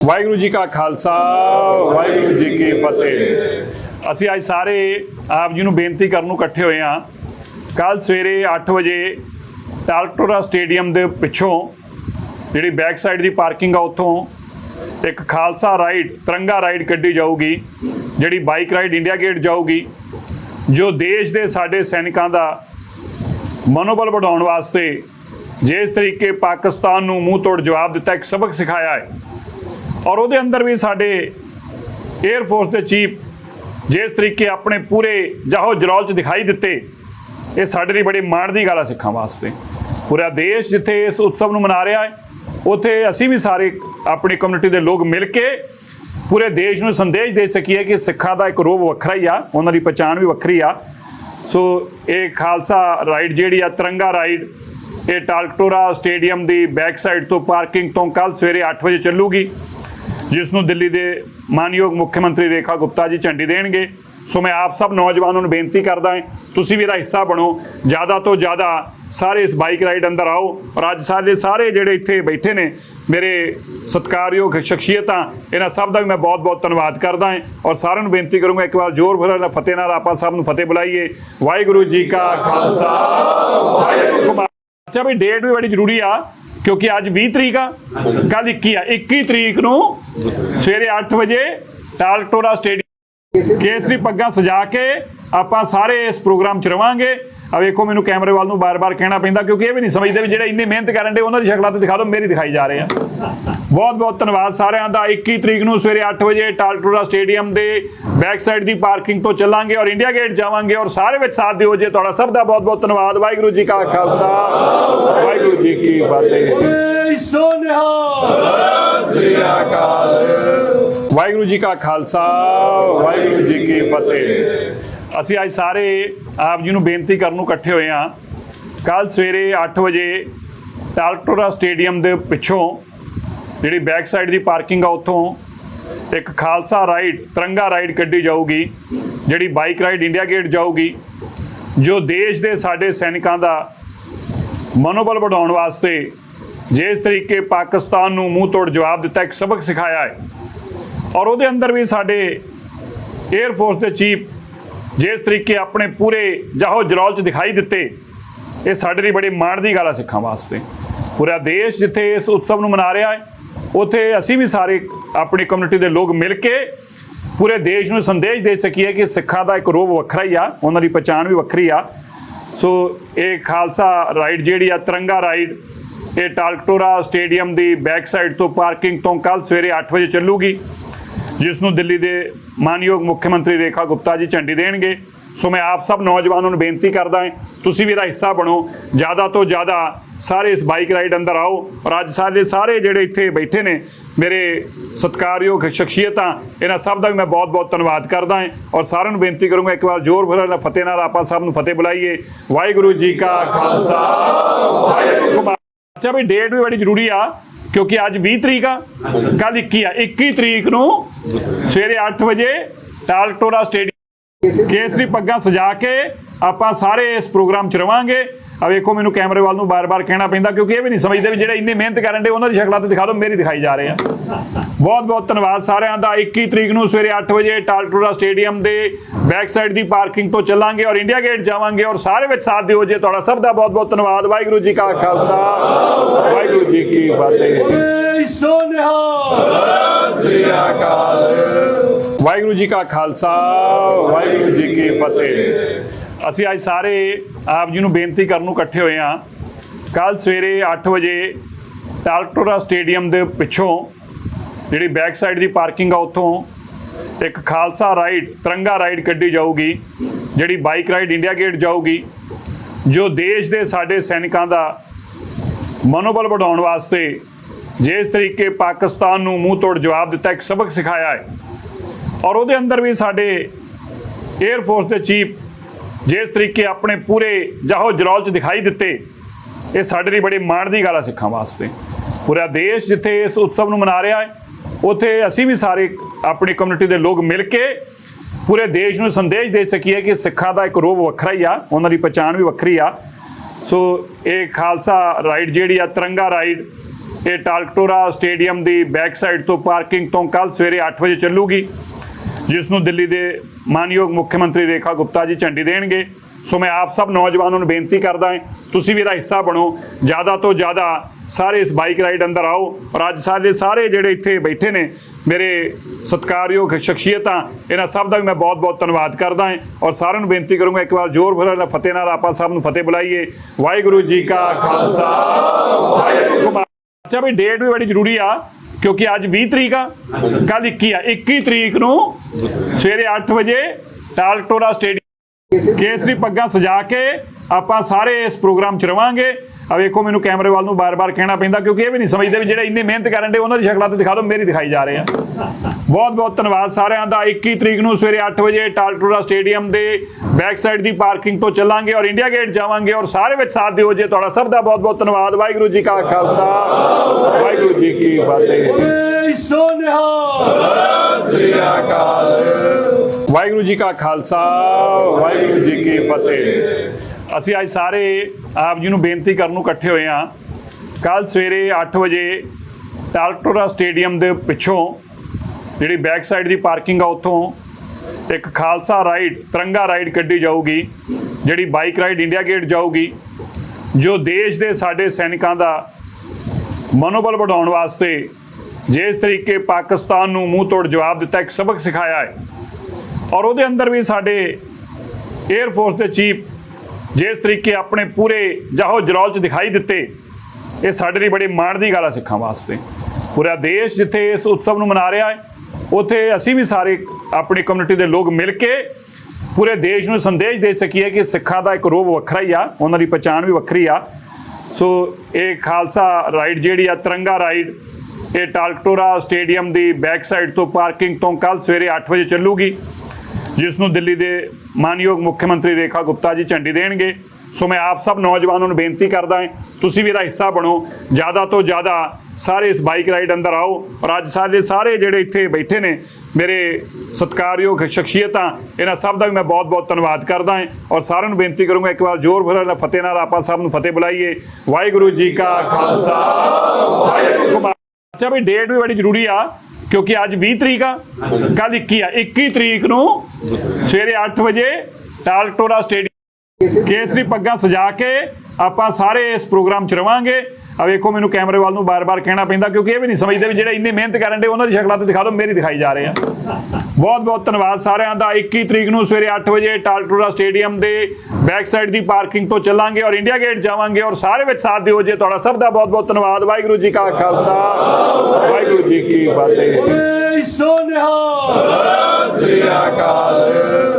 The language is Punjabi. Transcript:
ਵਾਹਿਗੁਰੂ ਜੀ ਕਾ ਖਾਲਸਾ, ਵਾਹਿਗੁਰੂ ਜੀ ਕੀ ਫਤਿਹ। ਅਸੀਂ ਅੱਜ ਸਾਰੇ ਆਪ ਜੀ ਨੂੰ ਬੇਨਤੀ ਕਰਨ ਨੂੰ ਇਕੱਠੇ ਹੋਏ ਹਾਂ। ਕੱਲ ਸਵੇਰੇ 8 ਵਜੇ ਟਾਲਟੋਰਾ ਸਟੇਡੀਅਮ ਦੇ ਪਿੱਛੋਂ ਜਿਹੜੀ ਬੈਕ ਸਾਈਡ ਦੀ ਪਾਰਕਿੰਗ ਆ ਉੱਥੋਂ ਇੱਕ ਖਾਲਸਾ ਰਾਈਡ, ਤਿਰੰਗਾ ਰਾਈਡ ਕੱਢੀ ਜਾਊਗੀ, ਜਿਹੜੀ ਬਾਈਕ ਰਾਈਡ ਇੰਡੀਆ ਗੇਟ ਜਾਊਗੀ, ਜੋ ਦੇਸ਼ ਦੇ ਸਾਡੇ ਸੈਨਿਕਾਂ ਦਾ ਮਨੋਬਲ ਵਧਾਉਣ ਵਾਸਤੇ ਜਿਸ ਤਰੀਕੇ ਪਾਕਿਸਤਾਨ ਨੂੰ ਮੂੰਹ ਤੋੜ ਜਵਾਬ ਦਿੱਤਾ, ਇੱਕ ਸਬਕ ਸਿਖਾਇਆ ਹੈ। ਔਰ ਉਹਦੇ ਅੰਦਰ ਵੀ ਸਾਡੇ 에ਅਰ ਫੋਰਸ ਦੇ ਚੀਫ ਜਿਸ ਤਰੀਕੇ ਆਪਣੇ ਪੂਰੇ ਜਾਹੋ ਜਲਾਲ ਚ ਦਿਖਾਈ ਦਿੱਤੇ, ਇਹ ਸਾਡੇ ਲਈ ਬੜੀ ਮਾਣ ਦੀ ਗੱਲ ਆ ਸਿੱਖਾਂ ਵਾਸਤੇ। ਪੂਰਾ ਦੇਸ਼ ਜਿੱਥੇ ਇਸ ਉਤਸਵ ਨੂੰ ਮਨਾ ਰਿਹਾ ਹੈ, ਉੱਥੇ ਅਸੀਂ ਵੀ ਸਾਰੇ ਆਪਣੀ ਕਮਿਊਨਿਟੀ ਦੇ ਲੋਕ ਮਿਲ ਕੇ ਪੂਰੇ ਦੇਸ਼ ਨੂੰ ਸੰਦੇਸ਼ ਦੇ ਸਕੀਏ ਕਿ ਸਿੱਖਾਂ ਦਾ ਇੱਕ ਰੂਪ ਵੱਖਰਾ ਹੀ ਆ, ਉਹਨਾਂ ਦੀ ਪਛਾਣ ਵੀ ਵੱਖਰੀ ਆ। ਸੋ ਇਹ ਖਾਲਸਾ ਰਾਈਡ ਜਿਹੜੀ ਆ, ਤਿਰੰਗਾ ਰਾਈਡ ਇਹ ਟਾਲਕਟੋਰਾ ਸਟੇਡੀਅਮ ਦੀ ਬੈਕ ਸਾਈਡ ਤੋਂ ਪਾਰਕਿੰਗ ਤੋਂ ਕੱਲ ਸਵੇਰੇ 8 ਵਜੇ ਚੱਲੂਗੀ। ਜਿਸ ਨੂੰ ਦਿੱਲੀ ਦੇ ਮਾਨਯੋਗ ਮੁੱਖ ਮੰਤਰੀ ਰੇਖਾ ਗੁਪਤਾ ਜੀ ਝੰਡੀ ਦੇਣਗੇ। ਸੋ ਮੈਂ ਆਪ ਸਭ ਨੌਜਵਾਨਾਂ ਨੂੰ ਬੇਨਤੀ ਕਰਦਾ ਹਾਂ, ਤੁਸੀਂ ਵੀ ਇਹਦਾ ਹਿੱਸਾ ਬਣੋ। ਜ਼ਿਆਦਾ ਤੋਂ ਜ਼ਿਆਦਾ ਸਾਰੇ ਇਸ ਬਾਈਕ ਰਾਈਡ ਅੰਦਰ ਆਓ ਔਰ ਅੱਜ ਸਾਰੇ ਸਾਰੇ ਜਿਹੜੇ ਇੱਥੇ ਬੈਠੇ ਨੇ, ਮੇਰੇ ਸਤਿਕਾਰਯੋਗ ਸ਼ਖਸੀਅਤਾਂ, ਇਹਨਾਂ ਸਭ ਦਾ ਵੀ ਮੈਂ ਬਹੁਤ ਬਹੁਤ ਧੰਨਵਾਦ ਕਰਦਾ ਹਾਂ ਔਰ ਸਾਰਿਆਂ ਨੂੰ ਬੇਨਤੀ ਕਰੂੰਗਾ ਇੱਕ ਵਾਰ ਜ਼ੋਰ ਭਰਾ ਫਤਿਹ ਨਾਲ ਆਪਾਂ ਸਭ ਨੂੰ ਫਤਿਹ ਬੁਲਾਈਏ। ਵਾਹਿਗੁਰੂ ਜੀ ਕਾ ਖਾਲਸਾ, ਵਾਹਿਗੁਰੂ ਜੀ ਅੱਛਾ ਵੀ ਡੇਟ ਵੀ ਬੜੀ ਜ਼ਰੂਰੀ ਆ। ਕਿਉਂਕਿ ਅੱਜ 20 ਤਰੀਕ ਆ ਕੱਲ 21 ਆ। 21 ਤਰੀਕ ਨੂੰ ਸਵੇਰੇ 8 ਵਜੇ ਟਾਲਟੋਰਾ ਸਟੇਡੀਅਮ ਕੇਸਰੀ ਪੱਗਾਂ ਸਜਾ ਕੇ ਆਪਾਂ ਸਾਰੇ ਇਸ ਪ੍ਰੋਗਰਾਮ 'ਚ ਰਵਾਂਗੇ। ਆ ਵੇਖੋ ਮੈਨੂੰ ਕੈਮਰੇ ਵੱਲ ਨੂੰ ਬਾਰ-ਬਾਰ ਕਹਿਣਾ ਪੈਂਦਾ ਕਿਉਂਕਿ ਇਹ ਵੀ ਨਹੀਂ ਸਮਝਦੇ ਵੀ ਜਿਹੜੇ ਇੰਨੇ ਮਿਹਨਤ ਕਰਨ ਦੇ ਉਹਨਾਂ ਦੀ ਸ਼ਕਲਾਂ ਤੇ ਦਿਖਾ ਦਿਓ ਮੇਰੀ ਦਿਖਾਈ ਜਾ ਰਹੇ ਆ। ਬਹੁਤ ਬਹੁਤ ਧੰਨਵਾਦ ਸਾਰਿਆਂ ਦਾ। 21 ਤਰੀਕ ਨੂੰ ਸਵੇਰੇ 8 ਵਜੇ ਟਾਲਟੋਰਾ ਸਟੇਡੀਅਮ ਦੇ ਬੈਕ ਸਾਈਡ ਦੀ ਪਾਰਕਿੰਗ ਤੋਂ ਚੱਲਾਂਗੇ ਔਰ ਇੰਡੀਆ ਗੇਟ ਜਾਵਾਂਗੇ ਔਰ ਸਾਰੇ ਵਿੱਚ ਸਾਥ ਦਿਓ ਜੇ ਤੁਹਾਡਾ ਸਭ ਦਾ ਬਹੁਤ ਬਹੁਤ ਧੰਨਵਾਦ। ਵਾਹਿਗੁਰੂ ਜੀ ਕਾ ਖਾਲਸਾ ਵਾਹਿਗੁਰੂ ਜੀ ਕੀ ਫਤਿਹ। ਸ੍ਰੀ ਅਕਾਲ ਵਾਹਿਗੁਰੂ ਜੀ ਕਾ ਖਾਲਸਾ ਵਾਹਿਗੁਰੂ ਜੀ ਕੀ ਫਤਿਹ। ਅਸੀਂ ਅੱਜ ਸਾਰੇ ਆਪ ਜੀ ਨੂੰ ਬੇਨਤੀ ਕਰਨ ਨੂੰ ਇਕੱਠੇ ਹੋਏ ਹਾਂ। ਕੱਲ ਸਵੇਰੇ 8 ਵਜੇ ਟਾਲਟੋਰਾ ਸਟੇਡੀਅਮ ਦੇ ਪਿੱਛੋਂ ਜਿਹੜੀ ਬੈਕ ਸਾਈਡ ਦੀ ਪਾਰਕਿੰਗ ਆ ਉੱਥੋਂ ਇੱਕ ਖਾਲਸਾ ਰਾਈਡ, ਤਿਰੰਗਾ ਰਾਈਡ ਕੱਢੀ ਜਾਊਗੀ, ਜਿਹੜੀ ਬਾਈਕ ਰਾਈਡ ਇੰਡੀਆ ਗੇਟ ਜਾਊਗੀ, ਜੋ ਦੇਸ਼ ਦੇ ਸਾਡੇ ਸੈਨਿਕਾਂ ਦਾ ਮਨੋਬਲ ਵਧਾਉਣ ਵਾਸਤੇ ਜਿਸ ਤਰੀਕੇ ਪਾਕਿਸਤਾਨ ਨੂੰ ਮੂੰਹ ਤੋੜ ਜਵਾਬ ਦਿੱਤਾ, ਇੱਕ ਸਬਕ ਸਿਖਾਇਆ ਹੈ। ਔਰ ਉਹਦੇ ਅੰਦਰ ਵੀ ਸਾਡੇ 에ਅਰ ਫੋਰਸ ਦੇ ਚੀਫ ਜਿਸ ਤਰੀਕੇ ਆਪਣੇ ਪੂਰੇ ਜਾਹੋ ਜਲਾਲ ਚ ਦਿਖਾਈ ਦਿੱਤੇ, ਇਹ ਸਾਡੇ ਲਈ ਬੜੀ ਮਾਣ ਦੀ ਗੱਲ ਆ ਸਿੱਖਾਂ ਵਾਸਤੇ। ਪੂਰਾ ਦੇਸ਼ ਜਿੱਥੇ ਇਸ ਉਤਸਵ ਨੂੰ ਮਨਾ ਰਿਹਾ ਹੈ, ਉੱਥੇ ਅਸੀਂ ਵੀ ਸਾਰੇ ਆਪਣੀ ਕਮਿਊਨਿਟੀ ਦੇ ਲੋਕ ਮਿਲ ਕੇ ਪੂਰੇ ਦੇਸ਼ ਨੂੰ ਸੰਦੇਸ਼ ਦੇ ਸਕੀਏ ਕਿ ਸਿੱਖਾਂ ਦਾ ਇੱਕ ਰੂਪ ਵੱਖਰਾ ਹੀ ਆ, ਉਹਨਾਂ ਦੀ ਪਛਾਣ ਵੀ ਵੱਖਰੀ ਆ। ਸੋ ਇਹ ਖਾਲਸਾ ਰਾਈਡ ਜਿਹੜੀ ਆ, ਤਿਰੰਗਾ ਰਾਈਡ ਇਹ ਟਾਲਕਟੋਰਾ ਸਟੇਡੀਅਮ ਦੀ ਬੈਕ ਸਾਈਡ ਤੋਂ ਪਾਰਕਿੰਗ ਤੋਂ ਕੱਲ ਸਵੇਰੇ 8 ਵਜੇ ਚੱਲੂਗੀ। ਜਿਸ ਨੂੰ ਦਿੱਲੀ ਦੇ ਮਾਨਯੋਗ ਮੁੱਖ ਮੰਤਰੀ ਰੇਖਾ ਗੁਪਤਾ ਜੀ ਝੰਡੀ ਦੇਣਗੇ। ਸੋ ਮੈਂ ਆਪ ਸਭ ਨੌਜਵਾਨਾਂ ਨੂੰ ਬੇਨਤੀ ਕਰਦਾ ਹਾਂ, ਤੁਸੀਂ ਵੀ ਇਹਦਾ ਹਿੱਸਾ ਬਣੋ। ਜ਼ਿਆਦਾ ਤੋਂ ਜ਼ਿਆਦਾ ਸਾਰੇ ਇਸ ਬਾਈਕ ਰਾਈਡ ਅੰਦਰ ਆਓ ਔਰ ਅੱਜ ਸਾਰੇ ਸਾਰੇ ਜਿਹੜੇ ਇੱਥੇ ਬੈਠੇ ਨੇ, ਮੇਰੇ ਸਤਿਕਾਰਯੋਗ ਸ਼ਖਸੀਅਤਾਂ, ਇਹਨਾਂ ਸਭ ਦਾ ਵੀ ਮੈਂ ਬਹੁਤ ਬਹੁਤ ਧੰਨਵਾਦ ਕਰਦਾ ਹਾਂ ਔਰ ਸਾਰਿਆਂ ਨੂੰ ਬੇਨਤੀ ਕਰੂੰਗਾ ਇੱਕ ਵਾਰ ਜ਼ੋਰ ਭਰਾ ਫਤਿਹ ਨਾਲ ਆਪਾਂ ਸਭ ਨੂੰ ਫਤਿਹ ਬੁਲਾਈਏ। ਵਾਹਿਗੁਰੂ ਜੀ ਕਾ ਖਾਲਸਾ, ਵਾਹਿਗੁਰੂ ਜੀ ਅੱਛਾ ਵੀ ਡੇਟ ਵੀ ਬੜੀ ਜ਼ਰੂਰੀ ਆ। ਕਿਉਂਕਿ ਅੱਜ 20 ਤਰੀਕ ਆ ਕੱਲ 21 ਆ। 21 ਤਰੀਕ ਨੂੰ ਸਵੇਰੇ 8 ਵਜੇ ਟਾਲਟੋਰਾ ਸਟੇਡੀਅਮ ਕੇਸਰੀ ਪੱਗਾਂ ਸਜਾ ਕੇ ਆਪਾਂ ਸਾਰੇ ਇਸ ਪ੍ਰੋਗਰਾਮ 'ਚ ਰਵਾਂਗੇ। ਆ ਵੇਖੋ ਮੈਨੂੰ ਕੈਮਰੇ ਵੱਲ ਨੂੰ ਬਾਰ-ਬਾਰ ਕਹਿਣਾ ਪੈਂਦਾ ਕਿਉਂਕਿ ਇਹ ਵੀ ਨਹੀਂ ਸਮਝਦੇ ਵੀ ਜਿਹੜੇ ਇੰਨੇ ਮਿਹਨਤ ਕਰਨ ਦੇ ਉਹਨਾਂ ਦੀ ਸ਼ਕਲਾਂ ਤੇ ਦਿਖਾ ਦਿਓ ਮੇਰੀ ਦਿਖਾਈ ਜਾ ਰਹੇ ਆ। ਬਹੁਤ ਬਹੁਤ ਧੰਨਵਾਦ ਸਾਰਿਆਂ ਦਾ। 21 ਤਰੀਕ ਨੂੰ ਸਵੇਰੇ 8 ਵਜੇ ਟਾਲਟੋਰਾ ਸਟੇਡੀਅਮ ਦੇ ਬੈਕ ਸਾਈਡ ਦੀ ਪਾਰਕਿੰਗ ਤੋਂ ਚੱਲਾਂਗੇ ਔਰ ਇੰਡੀਆ ਗੇਟ ਜਾਵਾਂਗੇ ਔਰ ਸਾਰੇ ਵਿੱਚ ਸਾਥ ਦਿਓ ਜੇ ਤੁਹਾਡਾ ਸਭ ਦਾ ਬਹੁਤ ਬਹੁਤ ਧੰਨਵਾਦ। ਵਾਹਿਗੁਰੂ ਜੀ ਕਾ ਖਾਲਸਾ ਵਾਹਿਗੁਰੂ ਜੀ ਕੀ ਫਤਿਹ। ਸ੍ਰੀ ਅਕਾਲ ਵਾਹਿਗੁਰੂ ਜੀ ਕਾ ਖਾਲਸਾ ਵਾਹਿਗੁਰੂ ਜੀ ਕੀ ਫਤਿਹ। ਅਸੀਂ ਅੱਜ ਸਾਰੇ ਆਪ ਜੀ ਨੂੰ ਬੇਨਤੀ ਕਰਨ ਨੂੰ ਇਕੱਠੇ ਹੋਏ ਹਾਂ। ਕੱਲ ਸਵੇਰੇ 8 ਵਜੇ ਟਾਲਟੋਰਾ ਸਟੇਡੀਅਮ ਦੇ ਪਿੱਛੋਂ ਜਿਹੜੀ ਬੈਕ ਸਾਈਡ ਦੀ ਪਾਰਕਿੰਗ ਆ ਉੱਥੋਂ ਇੱਕ ਖਾਲਸਾ ਰਾਈਡ, ਤਿਰੰਗਾ ਰਾਈਡ ਕੱਢੀ ਜਾਊਗੀ, ਜਿਹੜੀ ਬਾਈਕ ਰਾਈਡ ਇੰਡੀਆ ਗੇਟ ਜਾਊਗੀ, ਜੋ ਦੇਸ਼ ਦੇ ਸਾਡੇ ਸੈਨਿਕਾਂ ਦਾ ਮਨੋਬਲ ਵਧਾਉਣ ਵਾਸਤੇ ਜਿਸ ਤਰੀਕੇ ਪਾਕਿਸਤਾਨ ਨੂੰ ਮੂੰਹ ਤੋੜ ਜਵਾਬ ਦਿੱਤਾ, ਇੱਕ ਸਬਕ ਸਿਖਾਇਆ ਹੈ। ਔਰ ਉਹਦੇ ਅੰਦਰ ਵੀ ਸਾਡੇ 에ਅਰ ਫੋਰਸ ਦੇ ਚੀਫ ਜਿਸ ਤਰੀਕੇ ਆਪਣੇ ਪੂਰੇ ਜਾਹੋ ਜਲਾਲ ਚ ਦਿਖਾਈ ਦਿੱਤੇ, ਇਹ ਸਾਡੇ ਲਈ ਬੜੀ ਮਾਣ ਦੀ ਗੱਲ ਆ ਸਿੱਖਾਂ ਵਾਸਤੇ। ਪੂਰਾ ਦੇਸ਼ ਜਿੱਥੇ ਇਸ ਉਤਸਵ ਨੂੰ ਮਨਾ ਰਿਹਾ ਹੈ, ਉੱਥੇ ਅਸੀਂ ਵੀ ਸਾਰੇ ਆਪਣੀ ਕਮਿਊਨਿਟੀ ਦੇ ਲੋਕ ਮਿਲ ਕੇ ਪੂਰੇ ਦੇਸ਼ ਨੂੰ ਸੰਦੇਸ਼ ਦੇ ਸਕੀਏ ਕਿ ਸਿੱਖਾਂ ਦਾ ਇੱਕ ਰੂਪ ਵੱਖਰਾ ਹੀ ਆ, ਉਹਨਾਂ ਦੀ ਪਛਾਣ ਵੀ ਵੱਖਰੀ ਆ। ਸੋ ਇਹ ਖਾਲਸਾ ਰਾਈਡ ਜਿਹੜੀ ਆ, ਤਿਰੰਗਾ ਰਾਈਡ ਇਹ ਟਾਲਕਟੋਰਾ ਸਟੇਡੀਅਮ ਦੀ ਬੈਕ ਸਾਈਡ ਤੋਂ ਪਾਰਕਿੰਗ ਤੋਂ ਕੱਲ ਸਵੇਰੇ 8 ਵਜੇ ਚੱਲੂਗੀ। ਜਿਸ ਨੂੰ ਦਿੱਲੀ ਦੇ ਮਾਨਯੋਗ ਮੁੱਖ ਮੰਤਰੀ ਰੇਖਾ ਗੁਪਤਾ ਜੀ ਝੰਡੀ ਦੇਣਗੇ। ਸੋ ਮੈਂ ਆਪ ਸਭ ਨੌਜਵਾਨਾਂ ਨੂੰ ਬੇਨਤੀ ਕਰਦਾ ਹਾਂ, ਤੁਸੀਂ ਵੀ ਇਹਦਾ ਹਿੱਸਾ ਬਣੋ। ਜ਼ਿਆਦਾ ਤੋਂ ਜ਼ਿਆਦਾ ਸਾਰੇ ਇਸ ਬਾਈਕ ਰਾਈਡ ਅੰਦਰ ਆਓ ਔਰ ਅੱਜ ਸਾਡੇ ਸਾਰੇ ਜਿਹੜੇ ਇੱਥੇ ਬੈਠੇ ਨੇ, ਮੇਰੇ ਸਤਿਕਾਰਯੋਗ ਸ਼ਖਸੀਅਤਾਂ, ਇਹਨਾਂ ਸਭ ਦਾ ਵੀ ਮੈਂ ਬਹੁਤ-ਬਹੁਤ ਧੰਨਵਾਦ ਕਰਦਾ ਹਾਂ ਔਰ ਸਾਰਿਆਂ ਨੂੰ ਬੇਨਤੀ ਕਰੂੰਗਾ ਇੱਕ ਵਾਰ ਜ਼ੋਰ ਭਰਾ ਫਤਿਹ ਨਾਲ ਆਪਾਂ ਸਭ ਨੂੰ ਫਤਿਹ ਬੁਲਾਈਏ। ਵਾਹਿਗੁਰੂ ਜੀ ਕਾ ਖਾਲਸਾ, ਵਾਹਿਗੁਰੂ ਅੱਛਾ ਵੀ ਡੇਟ ਵੀ ਬੜੀ ਜ਼ਰੂਰੀ ਆ। ਕਿਉਂਕਿ ਅੱਜ 20 ਤਰੀਕ ਆ ਕੱਲ 21 ਆ। 21 ਤਰੀਕ ਨੂੰ ਸਵੇਰੇ 8 ਵਜੇ ਟਾਲਟੋਰਾ ਸਟੇਡੀਅਮ ਕੇਸਰੀ ਪੱਗਾਂ ਸਜਾ ਕੇ ਆਪਾਂ ਸਾਰੇ ਇਸ ਪ੍ਰੋਗਰਾਮ 'ਚ ਰਵਾਂਗੇ। ਆ ਵੇਖੋ ਮੈਨੂੰ ਕੈਮਰੇ ਵੱਲ ਨੂੰ ਬਾਰ-ਬਾਰ ਕਹਿਣਾ ਪੈਂਦਾ ਕਿਉਂਕਿ ਇਹ ਵੀ ਨਹੀਂ ਸਮਝਦੇ ਵੀ ਜਿਹੜੇ ਇੰਨੀ ਮਿਹਨਤ ਕਰਨ ਦੇ ਉਹਨਾਂ ਦੀ ਸ਼ਕਲਾਂ ਤੇ ਦਿਖਾ ਦਿਓ ਮੇਰੀ ਦਿਖਾਈ ਜਾ ਰਹੇ ਆ। ਬਹੁਤ-ਬਹੁਤ ਧੰਨਵਾਦ ਸਾਰਿਆਂ ਦਾ। 21 ਤਰੀਕ ਨੂੰ ਸਵੇਰੇ 8 ਵਜੇ ਟਾਲਟੋਰਾ ਸਟੇਡੀਅਮ ਦੇ ਬੈਕ ਸਾਈਡ ਦੀ ਪਾਰਕਿੰਗ ਤੋਂ ਚੱਲਾਂਗੇ ਔਰ ਇੰਡੀਆ ਗੇਟ ਜਾਵਾਂਗੇ ਔਰ ਸਾਰੇ ਵਿੱਚ ਸਾਥ ਦਿਓ ਜੇ ਤੁਹਾਡਾ ਸਭ ਦਾ ਬਹੁਤ-ਬਹੁਤ ਧੰਨਵਾਦ। ਵਾਹਿਗੁਰੂ ਜੀ ਕਾ ਖਾਲਸਾ। ਵਾਹਿਗੁਰੂ ਜੀ ਕੀ ਫਤਿਹ। ਏ ਸੋਨਿਹਾ ਸ੍ਰੀ ਅਕਾਲ। ਵਾਹਿਗੁਰੂ ਜੀ ਕਾ ਖਾਲਸਾ, ਵਾਹਿਗੁਰੂ ਜੀ ਕੀ ਫਤਿਹ। ਅਸੀਂ ਅੱਜ ਸਾਰੇ ਆਪ ਜੀ ਨੂੰ ਬੇਨਤੀ ਕਰਨ ਨੂੰ ਇਕੱਠੇ ਹੋਏ ਹਾਂ। ਕੱਲ ਸਵੇਰੇ 8 ਵਜੇ ਟਾਲਟੋਰਾ ਸਟੇਡੀਅਮ ਦੇ ਪਿੱਛੋਂ ਜਿਹੜੀ ਬੈਕ ਸਾਈਡ ਦੀ ਪਾਰਕਿੰਗ ਆ ਉੱਥੋਂ ਇੱਕ ਖਾਲਸਾ ਰਾਈਡ, ਤਿਰੰਗਾ ਰਾਈਡ ਕੱਢੀ ਜਾਊਗੀ, ਜਿਹੜੀ ਬਾਈਕ ਰਾਈਡ ਇੰਡੀਆ ਗੇਟ ਜਾਊਗੀ, ਜੋ ਦੇਸ਼ ਦੇ ਸਾਡੇ ਸੈਨਿਕਾਂ ਦਾ ਮਨੋਬਲ ਵਧਾਉਣ ਵਾਸਤੇ ਜਿਸ ਤਰੀਕੇ ਪਾਕਿਸਤਾਨ ਨੂੰ ਮੂੰਹ ਤੋੜ ਜਵਾਬ ਦਿੱਤਾ, ਇੱਕ ਸਬਕ ਸਿਖਾਇਆ ਹੈ। ਔਰ ਉਹਦੇ ਅੰਦਰ ਵੀ ਸਾਡੇ 에ਅਰ ਫੋਰਸ ਦੇ ਚੀਫ ਜਿਸ ਤਰੀਕੇ ਆਪਣੇ ਪੂਰੇ ਜਾਹੋ ਜਲਾਲ ਚ ਦਿਖਾਈ ਦਿੱਤੇ, ਇਹ ਸਾਡੇ ਲਈ ਬੜੇ ਮਾਣ ਦੀ ਗੱਲ ਆ ਸਿੱਖਾਂ ਵਾਸਤੇ। ਪੂਰਾ ਦੇਸ਼ ਜਿੱਥੇ ਇਸ ਉਤਸਵ ਨੂੰ ਮਨਾ ਰਿਹਾ ਹੈ, ਉੱਥੇ ਅਸੀਂ ਵੀ ਸਾਰੇ ਆਪਣੀ ਕਮਿਊਨਿਟੀ ਦੇ ਲੋਕ ਮਿਲ ਕੇ ਪੂਰੇ ਦੇਸ਼ ਨੂੰ ਸੰਦੇਸ਼ ਦੇ ਸਕੀਏ ਕਿ ਸਿੱਖਾਂ ਦਾ ਇੱਕ ਰੂਪ ਵੱਖਰਾ ਹੀ ਆ, ਉਹਨਾਂ ਦੀ ਪਛਾਣ ਵੀ ਵੱਖਰੀ ਆ। ਸੋ ਇਹ ਖਾਲਸਾ ਰਾਈਡ ਜਿਹੜੀ ਆ, ਤਿਰੰਗਾ ਰਾਈਡ ਇਹ ਟਾਲਕਟੋਰਾ ਸਟੇਡੀਅਮ ਦੀ ਬੈਕ ਸਾਈਡ ਤੋਂ ਪਾਰਕਿੰਗ ਤੋਂ ਕੱਲ ਸਵੇਰੇ 8 ਵਜੇ ਚੱਲੂਗੀ। ਜਿਸ ਨੂੰ ਦਿੱਲੀ ਦੇ ਮਾਨਯੋਗ ਮੁੱਖ ਮੰਤਰੀ ਰੇਖਾ ਗੁਪਤਾ ਜੀ ਝੰਡੀ ਦੇਣਗੇ। ਸੋ ਮੈਂ ਆਪ ਸਭ ਨੌਜਵਾਨਾਂ ਨੂੰ ਬੇਨਤੀ ਕਰਦਾ ਹਾਂ, ਤੁਸੀਂ ਵੀ ਇਹਦਾ ਹਿੱਸਾ ਬਣੋ। ਜ਼ਿਆਦਾ ਤੋਂ ਜ਼ਿਆਦਾ ਸਾਰੇ ਇਸ ਬਾਈਕ ਰਾਈਡ ਅੰਦਰ ਆਓ ਔਰ ਅੱਜ ਸਾਡੇ ਸਾਰੇ ਜਿਹੜੇ ਇੱਥੇ ਬੈਠੇ ਨੇ, ਮੇਰੇ ਸਤਿਕਾਰਯੋਗ ਸ਼ਖਸੀਅਤਾਂ, ਇਹਨਾਂ ਸਭ ਦਾ ਵੀ ਮੈਂ ਬਹੁਤ-ਬਹੁਤ ਧੰਨਵਾਦ ਕਰਦਾ ਹਾਂ ਔਰ ਸਾਰਿਆਂ ਨੂੰ ਬੇਨਤੀ ਕਰੂੰਗਾ ਇੱਕ ਵਾਰ ਜ਼ੋਰ ਭਰਾ ਫਤਿਹ ਨਾਲ ਆਪਾਂ ਸਭ ਨੂੰ ਫਤਿਹ ਬੁਲਾਈਏ। ਵਾਹਿਗੁਰੂ ਜੀ ਕਾ ਖਾਲਸਾ, ਵਾਹਿਗੁਰੂ ਅੱਛਾ ਵੀ ਡੇਟ ਵੀ ਬੜੀ ਜ਼ਰੂਰੀ ਆ। ਕਿਉਂਕਿ ਅੱਜ 20 ਤਰੀਕ ਆ ਕੱਲ 21 ਆ। 21 ਤਰੀਕ ਨੂੰ ਸਵੇਰੇ 8 ਵਜੇ ਟਾਲਟੋਰਾ ਸਟੇਡੀਅਮ ਕੇਸਰੀ ਪੱਗਾਂ ਸਜਾ ਕੇ ਆਪਾਂ ਸਾਰੇ ਇਸ ਪ੍ਰੋਗਰਾਮ 'ਚ ਰਵਾਂਗੇ। ਆ ਵੇਖੋ ਮੈਨੂੰ ਕੈਮਰੇ ਵੱਲ ਨੂੰ ਬਾਰ-ਬਾਰ ਕਹਿਣਾ ਪੈਂਦਾ ਕਿਉਂਕਿ ਇਹ ਵੀ ਨਹੀਂ ਸਮਝਦੇ ਵੀ ਜਿਹੜੇ ਇੰਨੀ ਮਿਹਨਤ ਕਰਨ ਦੇ ਉਹਨਾਂ ਦੀ ਸ਼ਕਲਾਂ ਤੇ ਦਿਖਾ ਦਿਓ ਮੇਰੀ ਦਿਖਾਈ ਜਾ ਰਹੇ ਆ। ਬਹੁਤ-ਬਹੁਤ ਧੰਨਵਾਦ ਸਾਰਿਆਂ ਦਾ। 21 ਤਰੀਕ ਨੂੰ ਸਵੇਰੇ 8 ਵਜੇ ਟਾਲਟੋਰਾ ਸਟੇਡੀਅਮ ਦੇ ਬੈਕ ਸਾਈਡ ਦੀ ਪਾਰਕਿੰਗ ਤੋਂ ਚੱਲਾਂਗੇ ਔਰ ਇੰਡੀਆ ਗੇਟ ਜਾਵਾਂਗੇ ਔਰ ਸਾਰੇ ਵਿੱਚ ਸਾਥ ਦਿਓ ਜੇ ਤੁਹਾਡਾ ਸਭ ਦਾ ਬਹੁਤ-ਬਹੁਤ ਧੰਨਵਾਦ। ਵਾਹਿਗੁਰੂ ਜੀ ਕਾ ਖਾਲਸਾ। ਵਾਹਿਗੁਰੂ ਜੀ ਕੀ ਫਤਿਹ। ਸੋਨਿਹਾ ਸ੍ਰੀ ਅਕਾਲ।